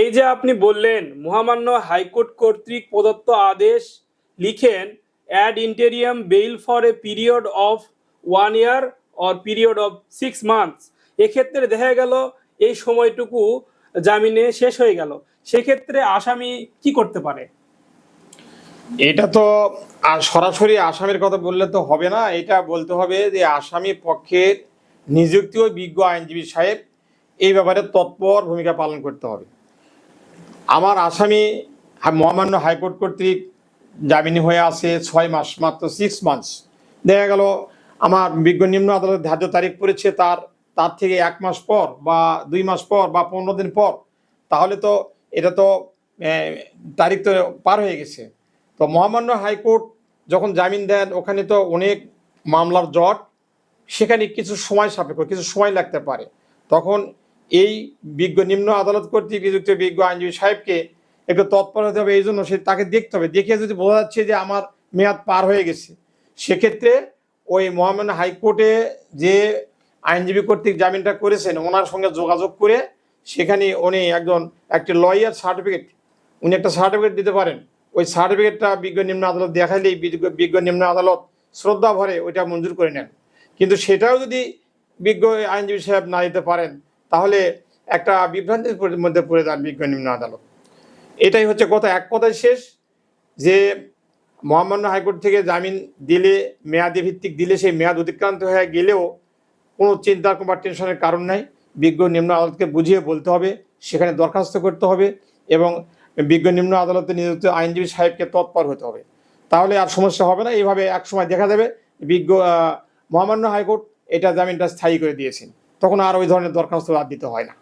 এই যে আপনি বললেন, মহামান্য হাইকোর্ট কর্তৃক প্রদত্ত আদেশ লিখেন ad interim bail for a period of one year or period of six months এক্ষেত্রে দেখা গেল, এই সময়টুকু জামিনে শেষ হয়ে গেল। সেক্ষেত্রে আসামি কি করতে পারে? এটা তো সরাসরি আসামির কথা বললে তো হবে না। এটা বলতে হবে যে আসামি পক্ষের নিযুক্তি ও বিজ্ঞ আইনজীবী সাহেব এই ব্যাপারে তৎপর ভূমিকা পালন করতে হবে। আমার আসামি মহামান্য হাইকোর্ট কর্তৃক জামিনি হয়ে আছে ছয় মাস, মাত্র সিক্স মান্থস দেখা গেল, আমার বিজ্ঞ নিম্ন আদালত ধার্য তারিখ পড়েছে তার তার থেকে এক মাস পর বা দুই মাস পর বা পনেরো দিন পর। তাহলে তো এটা তো তারিখ তো পার হয়ে গেছে। তো মহামান্য হাইকোর্ট যখন জামিন দেন, ওখানে তো অনেক মামলার জট। সেখানে কিছু সময় সাপেক্ষ, কিছু সময় লাগতে পারে। তখন এই বিজ্ঞ নিম্ন আদালত কর্তৃক নিযুক্ত বিজ্ঞ আইনজীবী সাহেবকে একটু তৎপর হতে হবে, এই জন্য সে তাকে দেখতে হবে। দেখে যদি বোঝা যাচ্ছে যে আমার মেয়াদ পার হয়ে গেছে, সেক্ষেত্রে ওই মহামান্য হাইকোর্টে যে আইনজীবী কর্তৃক জামিনটা করেছেন, ওনার সঙ্গে যোগাযোগ করে সেখানে উনি একজন, একটি লয়ার সার্টিফিকেট, উনি একটা সার্টিফিকেট দিতে পারেন। ওই সার্টিফিকেটটা বিজ্ঞ নিম্ন আদালত দেখাইলেই বিজ্ঞ- বিজ্ঞ নিম্ন আদালত শ্রদ্ধা ভরে ওইটা মঞ্জুর করে নেন। কিন্তু সেটাও যদি বিজ্ঞ আইনজীবী সাহেব না দিতে পারেন তাহলে একটা বিভ্রান্তির মধ্যে পড়ে যান বিজ্ঞ নিম্ন আদালত। এটাই হচ্ছে কথা। এক কথায় শেষ, যে মহামান্য হাইকোর্ট থেকে জামিন দিলে, মেয়াদি ভিত্তিক দিলে, সেই মেয়াদ অতিক্রান্ত হয়ে গেলেও কোনো চিন্তার বা টেনশনের কারণ নাই। বিজ্ঞ নিম্ন আদালতকে বুঝিয়ে বলতে হবে, সেখানে দরখাস্ত করতে হবে এবং বিজ্ঞ নিম্ন আদালতে নিযুক্ত আইনজীবী সাহেবকে তৎপর হতে হবে। তাহলে আর সমস্যা হবে না। এইভাবে এক সময় দেখা যাবে বিজ্ঞ মহামান্য হাইকোর্ট এটা জামিনটা স্থায়ী করে দিয়েছেন। তখন আর ওই ধরনের দরখাস্ত আর দিতে হয় না।